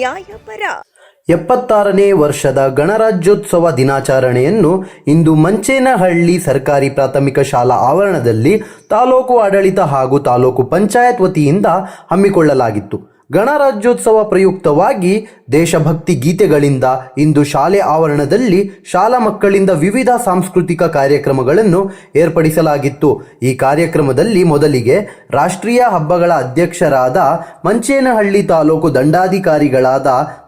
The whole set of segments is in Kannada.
ನ್ಯಾಯಪರ. ಎಪ್ಪತ್ತಾರನೇ ವರ್ಷದ ಗಣರಾಜ್ಯೋತ್ಸವ ದಿನಾಚರಣೆಯನ್ನು ಇಂದು ಮಂಚೇನಹಳ್ಳಿ ಸರ್ಕಾರಿ ಪ್ರಾಥಮಿಕ ಶಾಲಾ ಆವರಣದಲ್ಲಿ ತಾಲೂಕು ಆಡಳಿತ ಹಾಗೂ ತಾಲೂಕು ಪಂಚಾಯತ್ ವತಿಯಿಂದ ಹಮ್ಮಿಕೊಳ್ಳಲಾಗಿತ್ತು. ಗಣರಾಜ್ಯೋತ್ಸವ ಪ್ರಯುಕ್ತವಾಗಿ ದೇಶಭಕ್ತಿ ಗೀತೆಗಳಿಂದ ಇಂದು ಶಾಲೆ ಆವರಣದಲ್ಲಿ ಶಾಲಾ ಮಕ್ಕಳಿಂದ ವಿವಿಧ ಸಾಂಸ್ಕೃತಿಕ ಕಾರ್ಯಕ್ರಮಗಳನ್ನು ಏರ್ಪಡಿಸಲಾಗಿತ್ತು. ಈ ಕಾರ್ಯಕ್ರಮದಲ್ಲಿ ಮೊದಲಿಗೆ ರಾಷ್ಟ್ರೀಯ ಹಬ್ಬಗಳ ಅಧ್ಯಕ್ಷರಾದ ಮಂಚೇನಹಳ್ಳಿ ತಾಲೂಕು ದಂಡಾಧಿಕಾರಿಗಳಾದ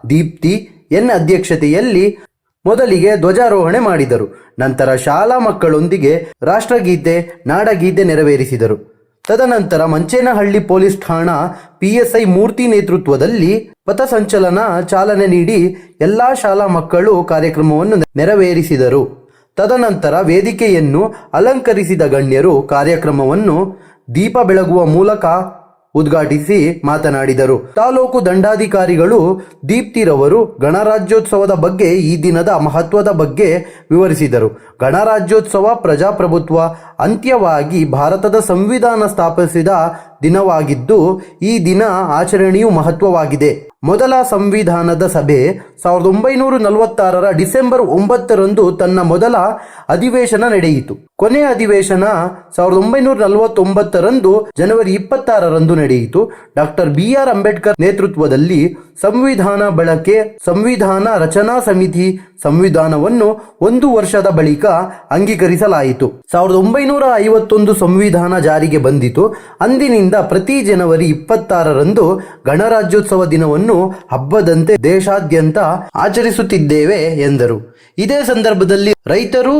ದೀಪ್ತಿ, ಎನ್ ಅಧ್ಯಕ್ಷತೆಯಲ್ಲಿ ಮೊದಲಿಗೆ ಧ್ವಜಾರೋಹಣೆ ಮಾಡಿದರು. ನಂತರ ಶಾಲಾ ಮಕ್ಕಳೊಂದಿಗೆ ರಾಷ್ಟ್ರಗೀತೆ, ನಾಡಗೀತೆ ನೆರವೇರಿಸಿದರು. ತದನಂತರ ಮಂಚೇನಹಳ್ಳಿ ಪೊಲೀಸ್ ಠಾಣಾ ಪಿಎಸ್ಐ ಮೂರ್ತಿ ನೇತೃತ್ವದಲ್ಲಿ ಪಥಸಂಚಲನ ಚಾಲನೆ ನೀಡಿ ಎಲ್ಲಾ ಶಾಲಾ ಮಕ್ಕಳು ಕಾರ್ಯಕ್ರಮವನ್ನು ನೆರವೇರಿಸಿದರು. ತದನಂತರ ವೇದಿಕೆಯನ್ನು ಅಲಂಕರಿಸಿದ ಗಣ್ಯರು ಕಾರ್ಯಕ್ರಮವನ್ನು ದೀಪ ಬೆಳಗುವ ಮೂಲಕ ಉದ್ಘಾಟಿಸಿ ಮಾತನಾಡಿದರು. ತಾಲೂಕು ದಂಡಾಧಿಕಾರಿಗಳು ದೀಪ್ತಿರವರು ಗಣರಾಜ್ಯೋತ್ಸವದ ಬಗ್ಗೆ ಈ ದಿನದ ಮಹತ್ವದ ಬಗ್ಗೆ ವಿವರಿಸಿದರು. ಗಣರಾಜ್ಯೋತ್ಸವ ಪ್ರಜಾಪ್ರಭುತ್ವ ಅಂತ್ಯವಾಗಿ ಭಾರತದ ಸಂವಿಧಾನ ಸ್ಥಾಪಿಸಿದ ದಿನವಾಗಿದ್ದು ಈ ದಿನ ಆಚರಣೆಯು ಮಹತ್ವವಾಗಿದೆ. ಮೊದಲ ಸಂವಿಧಾನದ ಸಭೆ ಸಾವಿರದ ಒಂಬೈನೂರ ನಲವತ್ತಾರರ ಡಿಸೆಂಬರ್ ಒಂಬತ್ತರಂದು ತನ್ನ ಮೊದಲ ಅಧಿವೇಶನ ನಡೆಯಿತು. ಕೊನೆಯ ಅಧಿವೇಶನ ಸಾವಿರದ ಒಂಬೈನೂರ ನಲವತ್ತೊಂಬತ್ತರಂದು ಜನವರಿ ಇಪ್ಪತ್ತಾರರಂದು ನಡೆಯಿತು. ಡಾಕ್ಟರ್ ಬಿ ಆರ್ ಅಂಬೇಡ್ಕರ್ ನೇತೃತ್ವದಲ್ಲಿ ಸಂವಿಧಾನ ಬಳಕೆ, ಸಂವಿಧಾನ ರಚನಾ ಸಮಿತಿ ಸಂವಿಧಾನವನ್ನು ಒಂದು ವರ್ಷದ ಬಳಿಕ ಅಂಗೀಕರಿಸಲಾಯಿತು. ಸಾವಿರದ ಒಂಬೈನೂರ ಐವತ್ತೊಂದು ಸಂವಿಧಾನ ಜಾರಿಗೆ ಬಂದಿತು. ಅಂದಿನಿಂದ ಪ್ರತಿ ಜನವರಿ ಇಪ್ಪತ್ತಾರರಂದು ಗಣರಾಜ್ಯೋತ್ಸವ ದಿನವನ್ನು ಹಬ್ಬದಂತೆ ದೇಶಾದ್ಯಂತ ಆಚರಿಸುತ್ತಿದ್ದೇವೆ ಎಂದರು. ಇದೇ ಸಂದರ್ಭದಲ್ಲಿ ರೈತರು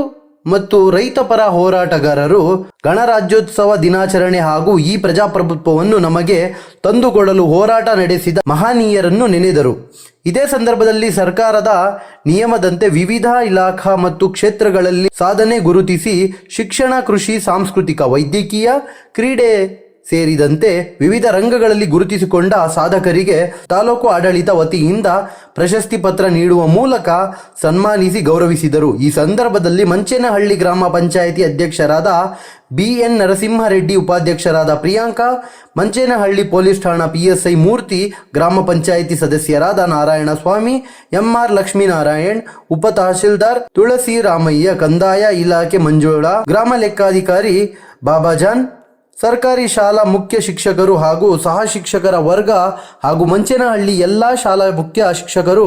ಮತ್ತು ರೈತಪರ ಹೋರಾಟಗಾರರು ಗಣರಾಜ್ಯೋತ್ಸವ ದಿನಾಚರಣೆ ಹಾಗೂ ಈ ಪ್ರಜಾಪ್ರಭುತ್ವವನ್ನು ನಮಗೆ ತಂದುಕೊಡಲು ಹೋರಾಟ ನಡೆಸಿದ ಮಹನೀಯರನ್ನು ನೆನೆದರು. ಇದೇ ಸಂದರ್ಭದಲ್ಲಿ ಸರ್ಕಾರದ ನಿಯಮದಂತೆ ವಿವಿಧ ಇಲಾಖಾ ಮತ್ತು ಕ್ಷೇತ್ರಗಳಲ್ಲಿ ಸಾಧನೆ ಗುರುತಿಸಿ ಶಿಕ್ಷಣ, ಕೃಷಿ, ಸಾಂಸ್ಕೃತಿಕ, ವೈದ್ಯಕೀಯ ಕ್ರೀಡೆ ಸೇರಿದಂತೆ ವಿವಿಧ ರಂಗಗಳಲ್ಲಿ ಗುರುತಿಸಿಕೊಂಡ ಸಾಧಕರಿಗೆ ತಾಲೂಕು ಆಡಳಿತ ವತಿಯಿಂದ ಪ್ರಶಸ್ತಿ ಪತ್ರ ನೀಡುವ ಮೂಲಕ ಸನ್ಮಾನಿಸಿ ಗೌರವಿಸಿದರು. ಈ ಸಂದರ್ಭದಲ್ಲಿ ಮಂಚೇನಹಳ್ಳಿ ಗ್ರಾಮ ಪಂಚಾಯಿತಿ ಅಧ್ಯಕ್ಷರಾದ ಬಿ ಎನ್ ನರಸಿಂಹರೆಡ್ಡಿ, ಉಪಾಧ್ಯಕ್ಷರಾದ ಪ್ರಿಯಾಂಕಾ, ಮಂಚೇನಹಳ್ಳಿ ಪೊಲೀಸ್ ಠಾಣಾ ಪಿಎಸ್ಐ ಮೂರ್ತಿ, ಗ್ರಾಮ ಪಂಚಾಯಿತಿ ಸದಸ್ಯರಾದ ನಾರಾಯಣಸ್ವಾಮಿ, ಎಂಆರ್ ಲಕ್ಷ್ಮೀನಾರಾಯಣ್, ಉಪ ತಹಶೀಲ್ದಾರ್ ತುಳಸಿ ರಾಮಯ್ಯ, ಕಂದಾಯ ಇಲಾಖೆ ಮಂಜುಳಾ, ಗ್ರಾಮ ಲೆಕ್ಕಾಧಿಕಾರಿ ಬಾಬಾಜಾನ್ ಸರ್ಕಾರಿ ಶಾಲಾ ಮುಖ್ಯ ಶಿಕ್ಷಕರು ಹಾಗೂ ಸಹ ಶಿಕ್ಷಕರ ವರ್ಗ ಹಾಗೂ ಮಂಚೇನಹಳ್ಳಿ ಎಲ್ಲ ಶಾಲಾ ಮುಖ್ಯ ಶಿಕ್ಷಕರು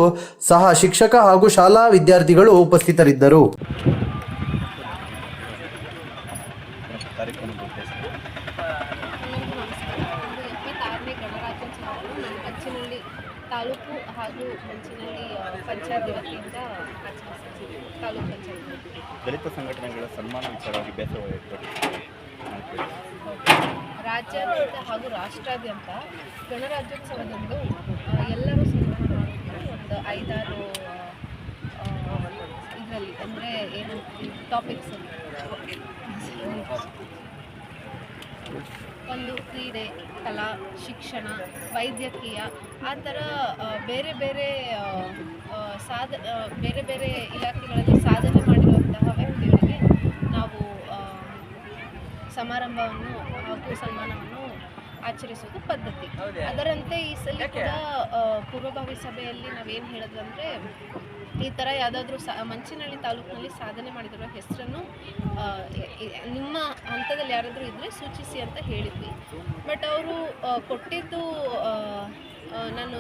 ಸಹ ಶಿಕ್ಷಕ ಹಾಗೂ ಶಾಲಾ ವಿದ್ಯಾರ್ಥಿಗಳು ಉಪಸ್ಥಿತರಿದ್ದರು. ತಾಲೂಕು ಹಾಗೂ ಮಂಚಿನಹಳ್ಳಿ ಆ, ಪಂಚಾಯತ್ ವತಿಯಿಂದ ಆಚರಿಸಿದ್ದೀವಿ ತಾಲೂಕು ಪಂಚಾಯತ್. ದಲಿತ ಸಂಘಟನೆಗಳ ಸನ್ಮಾನ ವಿಚಾರವಾಗಿ ಬೇಸರ ರಾಜ್ಯಾದ್ಯಂತ ಹಾಗೂ ರಾಷ್ಟ್ರಾದ್ಯಂತ ಗಣರಾಜ್ಯೋತ್ಸವದಂದು ಎಲ್ಲರೂ ಸಂಗ್ರಹ ಒಂದು ಐದಾರು ಇದರಲ್ಲಿ ಅಂದರೆ ಏನು ಟಾಪಿಕ್ಸ್ ಒಂದು ಕ್ರೀಡೆ ಕಲಾ ಶಿಕ್ಷಣ ವೈದ್ಯಕೀಯ ಆ ಥರ ಬೇರೆ ಬೇರೆ ಸಾಧ ಬೇರೆ ಬೇರೆ ಇಲಾಖೆಗಳಲ್ಲಿ ಸಾಧನೆ ಮಾಡಿರುವಂತಹ ಆ, ಸಮಾರಂಭವನ್ನು ಹಾಗೂ ಸನ್ಮಾನವನ್ನು ಆಚರಿಸೋದು ಪದ್ಧತಿ. ಅದರಂತೆ ಈ ಸಲ ಕೂಡ ಪೂರ್ವಭಾವಿ ಸಭೆಯಲ್ಲಿ ನಾವೇನು ಹೇಳಿದ್ವಿ ಅಂದರೆ ಈ ಥರ ಯಾವುದಾದ್ರೂ ಸಾ ಮಂಚಿನಹಳ್ಳಿ ತಾಲೂಕಿನಲ್ಲಿ ಸಾಧನೆ ಮಾಡಿದಿರೋ ಹೆಸರನ್ನು ನಿಮ್ಮ ಹಂತದಲ್ಲಿ ಯಾರಾದರೂ ಇದ್ದರೆ ಸೂಚಿಸಿ ಅಂತ ಹೇಳಿದ್ವಿ. ಬಟ್ ಅವರು ಕೊಟ್ಟಿದ್ದು ನಾನು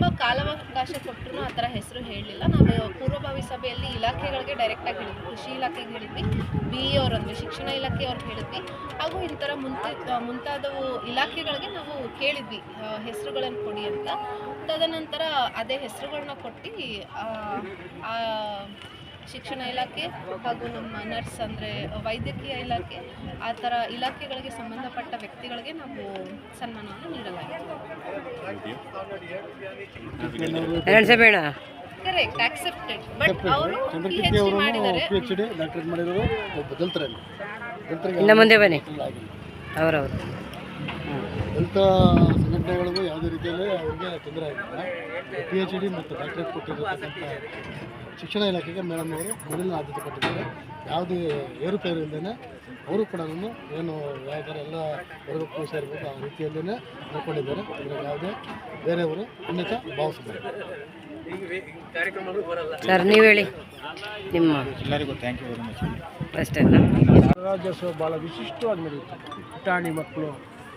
ತುಂಬ ಕಾಲಾವಕಾಶ ಕೊಟ್ಟರು ಆ ಥರ ಹೆಸರು ಹೇಳಲಿಲ್ಲ. ನಾವು ಪೂರ್ವಭಾವಿ ಸಭೆಯಲ್ಲಿ ಇಲಾಖೆಗಳಿಗೆ ಡೈರೆಕ್ಟಾಗಿ ಹೇಳಿದ್ವಿ. ಕೃಷಿ ಇಲಾಖೆಗೆ ಹೇಳಿದ್ವಿ. ಬಿ ಇ ಅವರಂದ್ರೆ ಶಿಕ್ಷಣ ಇಲಾಖೆ ಅವ್ರಿಗೆ ಹೇಳಿದ್ವಿ. ಹಾಗೂ ಈ ಥರ ಮುಂತ, ಮುಂತಾದವು ಇಲಾಖೆಗಳಿಗೆ ನಾವು ಕೇಳಿದ್ವಿ ಹೆಸರುಗಳನ್ನು ಕೊಡಿ ಅಂತ. ತದನಂತರ ಅದೇ ಹೆಸರುಗಳನ್ನ ಕೊಟ್ಟು ಶಿಕ್ಷಣ ಇಲಾಖೆ ಹಾಗೂ ನಮ್ಮ ನರ್ಸ್ ಅಂದರೆ ವೈದ್ಯಕೀಯ ಇಲಾಖೆ ಆ ಥರ ಇಲಾಖೆಗಳಿಗೆ ಸಂಬಂಧಪಟ್ಟ ವ್ಯಕ್ತಿಗಳಿಗೆ ನಾವು ಸನ್ಮಾನವನ್ನು ನೀಡಲಾಗಿದೆ. ಬೇಡ ಕರೆಕ್ಟ್ ಆಕ್ಸೆಪ್ಟೆಡ್ ಬಟ್ ಅವರು ಪಿ ಚಂದ್ರಕೀರ್ತಿ ಎಚ್ ಡಿ ಅವರು ಮಾಡಿದ್ದಾರೆ. ಪಿ ಎಚ್ ಡಿ ಡಾಕ್ಟರೇಟ್ ಮಾಡಿರೋರು ಒಬ್ಬ ದಲಿತರಲ್ಲಿ. ದಲಿತರಿಗೆ ಇನ್ನು ಮುಂದೆ ಬನ್ನಿ. ಅವರವರು. ಸಂಘಟನೆಗಳಿಗೂ ಯಾವುದೇ ರೀತಿಯಲ್ಲಿ ಅವರಿಗೆ ತೊಂದರೆ ಆಗಿಲ್ಲ ಪಿ ಎಚ್ ಡಿ ಮತ್ತು ಡಾಕ್ಟರೇಟ್ ಕೊಟ್ಟಿರತಕ್ಕಂಥ ಶಿಕ್ಷಣ ಇಲಾಖೆಗೆ ಮೇಡಮ್ ಅವರು ಮೊದಲಿನ ಆದ್ಯತೆ ಕೊಟ್ಟಿದ್ದಾರೆ. ಯಾವುದೇ ಏರುಪೇರು ಇಲ್ಲದೇ ಅವರು ಕೂಡ ಏನು ಯಾವ ಥರ ಎಲ್ಲ ವರ್ಗಕ್ಕೂ ಸೇರಬೇಕು ಆ ರೀತಿಯಲ್ಲೇ ನೋಡ್ಕೊಂಡಿದ್ದಾರೆ. ಇದರಲ್ಲಿ ಯಾವುದೇ ಬೇರೆಯವರು ಅನ್ಯತಾ ಭಾವಿಸಿದ್ದಾರೆ ಸರ್ ನೀವು ಹೇಳಿ. ನಿಮ್ಮ ಎಲ್ಲರಿಗೂ ಥ್ಯಾಂಕ್ ಯು ವೆರಿ ಮಚ್ ಅಷ್ಟೇ. ರಾಜ್ಯೋತ್ಸವ ಭಾಳ ವಿಶಿಷ್ಟವಾಗಿ ನಡೆಯುತ್ತೆ. ಪುಟಾಣಿ ಮಕ್ಕಳು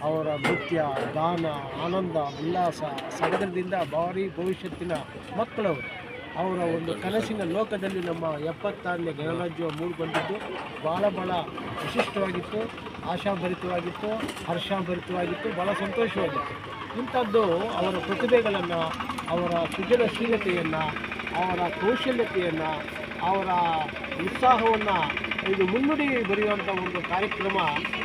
ಅವರ ನೃತ್ಯ ದಾನ ಆನಂದ ಉಲ್ಲಾಸ ಸಡಗರದಿಂದ ಭಾರಿ ಭವಿಷ್ಯತ್ತಿನ ಮಕ್ಕಳವರು. ಅವರ ಒಂದು ಕನಸಿನ ಲೋಕದಲ್ಲಿ ನಮ್ಮ ಎಪ್ಪತ್ತಾರನೇ ಗಣರಾಜ್ಯ ಮೂಡಿಬಂದಿದ್ದು ಭಾಳ ಭಾಳ ವಿಶಿಷ್ಟವಾಗಿತ್ತು, ಆಶಾಭರಿತವಾಗಿತ್ತು, ಹರ್ಷಾಭರಿತವಾಗಿತ್ತು ಭಾಳ ಸಂತೋಷವಾಗಿತ್ತು. ಇಂಥದ್ದು ಅವರ ಪ್ರತಿಭೆಗಳನ್ನು, ಅವರ ಸೃಜನಶೀಲತೆಯನ್ನು, ಅವರ ಕೌಶಲ್ಯತೆಯನ್ನು ಅವರ ಉತ್ಸಾಹವನ್ನು ಇದು ಮುನ್ನುಡಿ ಬರೆಯುವಂಥ ಒಂದು ಕಾರ್ಯಕ್ರಮ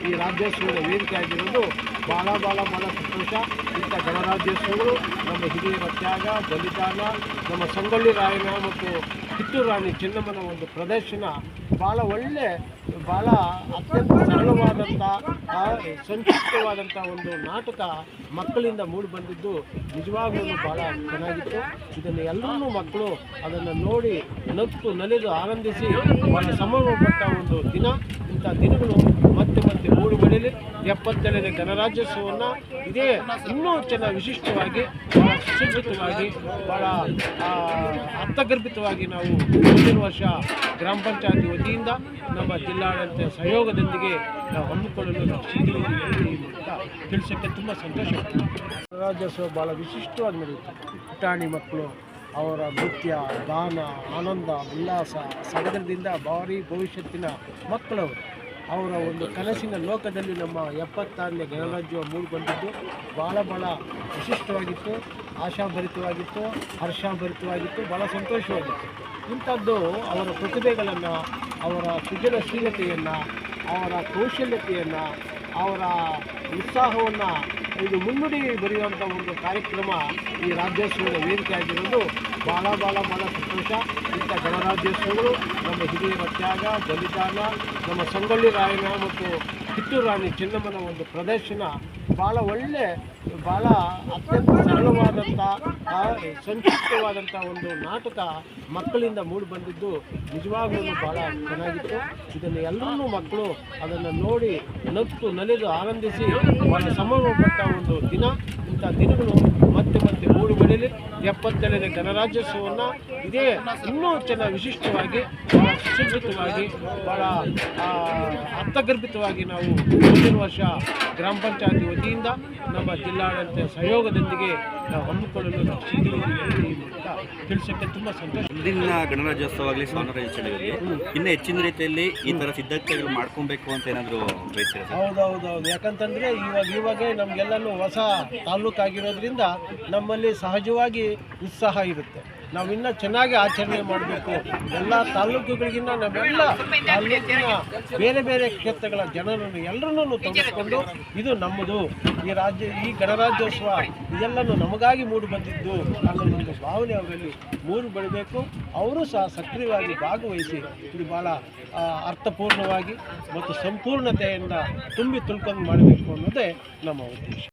ಈ ರಾಜ್ಯೋತ್ಸವದ ವೇದಿಕೆ ಆಗಿರೋದು ಭಾಳ ಭಾಳ ಭಾಳ ಸಂತೋಷ. ಇಂಥ ಗಣರಾಜ್ಯೋತ್ಸವಗಳು ನಮ್ಮ ಹಿರಿಯರ ತ್ಯಾಗ, ಬಲಿದಾನ, ನಮ್ಮ ಸಂಗೊಳ್ಳಿ ರಾಯಣ್ಣ ಮತ್ತು ಕಿತ್ತೂರು ರಾಣಿ ಚೆನ್ನಮ್ಮನ ಒಂದು ಪ್ರದರ್ಶನ ಭಾಳ ಒಳ್ಳೆ ಭಾಳ ಅತ್ಯಂತ ಸರಳವಾದಂಥ ಸಂಕ್ಷಿಪ್ತವಾದಂಥ ಒಂದು ನಾಟಕ ಮಕ್ಕಳಿಂದ ಮೂಡಿ ಬಂದಿದ್ದು ನಿಜವಾಗ್ಲೂ ಭಾಳ ಚೆನ್ನಾಗಿತ್ತು. ಇದನ್ನು ಎಲ್ಲರೂ ಮಕ್ಕಳು ಅದನ್ನು ನೋಡಿ ನಕ್ಕು ನಲಿದು ಆನಂದಿಸಿ ಭಾಳ ಸಂಭ್ರಮಪಟ್ಟ ಒಂದು ದಿನ, ಇಂಥ ದಿನಗಳು ಮತ್ತೆ ಮತ್ತೆ ಮೂಡಿ ಬೆಳೆಯಲಿ. ಎಪ್ಪತ್ತೇಳನೇ ಗಣರಾಜ್ಯೋತ್ಸವವನ್ನು ಇದೇ ಇನ್ನೂ ಚೆನ್ನಾಗಿ ವಿಶಿಷ್ಟವಾಗಿ ಭಾಳ ಸುಸಜ್ಜಿತವಾಗಿ ಭಾಳ ಅರ್ಥಗರ್ಭಿತವಾಗಿ ನಾವು ಮುಂದಿನ ವರ್ಷ ಗ್ರಾಮ ಪಂಚಾಯತಿ ವತಿಯಿಂದ ನಮ್ಮ ಜಿಲ್ಲಾಡಳಿತ ಸಹಯೋಗದೊಂದಿಗೆ ನಾವು ಹಮ್ಮಿಕೊಳ್ಳಲು ನಾವು ಅಂತ ತಿಳಿಸೋಕ್ಕೆ ತುಂಬ ಸಂತೋಷ ಗಣರಾಜ್ಯೋತ್ಸವ ಭಾಳ ವಿಶಿಷ್ಟವಾಗಿ ನಡೆಯುತ್ತೆ. ಪುಟಾಣಿ ಮಕ್ಕಳು, ಅವರ ನೃತ್ಯ ದಾನ ಆನಂದ, ಉಲ್ಲಾಸ ಸಡಗರದಿಂದ ಭಾರಿ ಭವಿಷ್ಯತ್ತಿನ ಮಕ್ಕಳವರು. ಅವರ ಒಂದು ಕನಸಿನ ಲೋಕದಲ್ಲಿ ನಮ್ಮ ಎಪ್ಪತ್ತಾರನೇ ಗಣರಾಜ್ಯ ಮೂಡಿಬಂದಿದ್ದು ಭಾಳ ಭಾಳ ವಿಶಿಷ್ಟವಾಗಿತ್ತು. ಆಶಾಭರಿತವಾಗಿತ್ತು, ಹರ್ಷಾಭರಿತವಾಗಿತ್ತು ಭಾಳ ಸಂತೋಷವಾಗಿತ್ತು. ಇಂಥದ್ದು ಅವರ ಪ್ರತಿಭೆಗಳನ್ನು, ಅವರ ಸೃಜನಶೀಲತೆಯನ್ನು, ಅವರ ಕೌಶಲ್ಯತೆಯನ್ನು, ಅವರ ಉತ್ಸಾಹವನ್ನು ಇದು ಮುನ್ನುಡಿ ಬರೆಯುವಂಥ ಒಂದು ಕಾರ್ಯಕ್ರಮ ಈ ರಾಜ್ಯೋತ್ಸವದ ವೇದಿಕೆ ಆಗಿರೋದು. ಭಾಳ ಭಾಳ ಭಾಳ ಸಂತೋಷ. ಇಂಥ ಗಣರಾಜ್ಯೋತ್ಸವಗಳು ನಮ್ಮ ಹಿರಿಯರ ತ್ಯಾಗ, ಬಲಿದಾನ, ನಮ್ಮ ಸಂಗೊಳ್ಳಿ ರಾಯನ ಮತ್ತು ಕಿತ್ತೂರು ರಾಣಿ ಚೆನ್ನಮ್ಮನ ಒಂದು ಪ್ರದರ್ಶನ ಭಾಳ ಒಳ್ಳೆ ಭಾಳ ಅತ್ಯಂತ ಸಂಕ್ಷಿಪ್ತವಾದಂಥ ಒಂದು ನಾಟಕ ಮಕ್ಕಳಿಂದ ಮೂಡಿ ಬಂದಿದ್ದು ನಿಜವಾಗ್ಲೂ ಭಾಳ ಚೆನ್ನಾಗಿತ್ತು. ಇದನ್ನು ಎಲ್ಲರೂ ಮಕ್ಕಳು ಅದನ್ನು ನೋಡಿ ನಕ್ಕು ನಲಿದು, ಆನಂದಿಸಿ ಭಾಳ ಒಂದು ದಿನ. ಇಂಥ ದಿನಗಳು ಮತ್ತೆ ಮನೆಯಲ್ಲಿ ಎಪ್ಪತ್ತೆರಡನೇ ಗಣರಾಜ್ಯೋತ್ಸವವನ್ನು ಇದೇ ಇನ್ನೂ ಚೆನ್ನಾಗಿ ವಿಶಿಷ್ಟವಾಗಿ ಭಾಳ ಸುಸಜ್ಜಿತವಾಗಿ ಭಾಳ ಅರ್ಥಗರ್ಭಿತವಾಗಿ ನಾವು ಮುಂದಿನ ವರ್ಷ ಗ್ರಾಮ ಪಂಚಾಯತಿ ವತಿಯಿಂದ ನಮ್ಮ ಜಿಲ್ಲಾಡಳಿತ ಸಹಯೋಗದೊಂದಿಗೆ ನಾವು ಹಮ್ಮಿಕೊಳ್ಳಲು ನಾವು ಅಂತ ತಿಳಿಸೋಕ್ಕೆ ತುಂಬ ಸಂತೋಷ. ಮುಂದಿನ ಗಣರಾಜ್ಯೋತ್ಸವ ಆಗಲಿ ಸಾಮ್ರಾಜ್ಯೋತ್ಸವದಲ್ಲಿ ಇನ್ನೂ ಹೆಚ್ಚಿನ ರೀತಿಯಲ್ಲಿ ಈ ಥರ ಸಿದ್ಧತೆಗಳು ಮಾಡ್ಕೊಬೇಕು ಅಂತ ಏನಾದರೂ ಬಯಸ್ತೀರಾ ಹೌದು ಹೌದೌದೌದು. ಯಾಕಂತಂದರೆ ಇವಾಗ ಇವಾಗ ನಮಗೆಲ್ಲನೂ ಹೊಸ ತಾಲೂಕಾಗಿರೋದ್ರಿಂದ ನಮ್ಮಲ್ಲಿ ಸಹಜವಾಗಿ ಉತ್ಸಾಹ ಇರುತ್ತೆ. ನಾವು ಇನ್ನೂ ಚೆನ್ನಾಗಿ ಆಚರಣೆ ಮಾಡಬೇಕು. ಎಲ್ಲ ತಾಲೂಕುಗಳಿಗಿನ್ನ ನಾವೆಲ್ಲ ತಾಲೂಕಿನ ಬೇರೆ ಬೇರೆ ಕ್ಷೇತ್ರಗಳ ಜನರನ್ನು ಎಲ್ಲರನ್ನೂ ತೊಡಗಿಸ್ಕೊಂಡು ಇದು ನಮ್ಮದು. ಈ ರಾಜ್ಯ, ಈ ಗಣರಾಜ್ಯೋತ್ಸವ ಇದೆಲ್ಲನೂ ನಮಗಾಗಿ ಮೂಡಿ ಬಂದಿದ್ದು ಅನ್ನೋ ಒಂದು ಭಾವನೆ ಅವರಲ್ಲಿ ಮೂಡಿ ಬರಬೇಕು. ಅವರು ಸಹ ಸಕ್ರಿಯವಾಗಿ ಭಾಗವಹಿಸಿ ಇದು ಭಾಳ ಅರ್ಥಪೂರ್ಣವಾಗಿ ಮತ್ತು ಸಂಪೂರ್ಣತೆಯಿಂದ ತುಂಬಿ ತುಳ್ಕೊಂಡು ಮಾಡಬೇಕು ಅನ್ನೋದೇ ನಮ್ಮ ಉದ್ದೇಶ.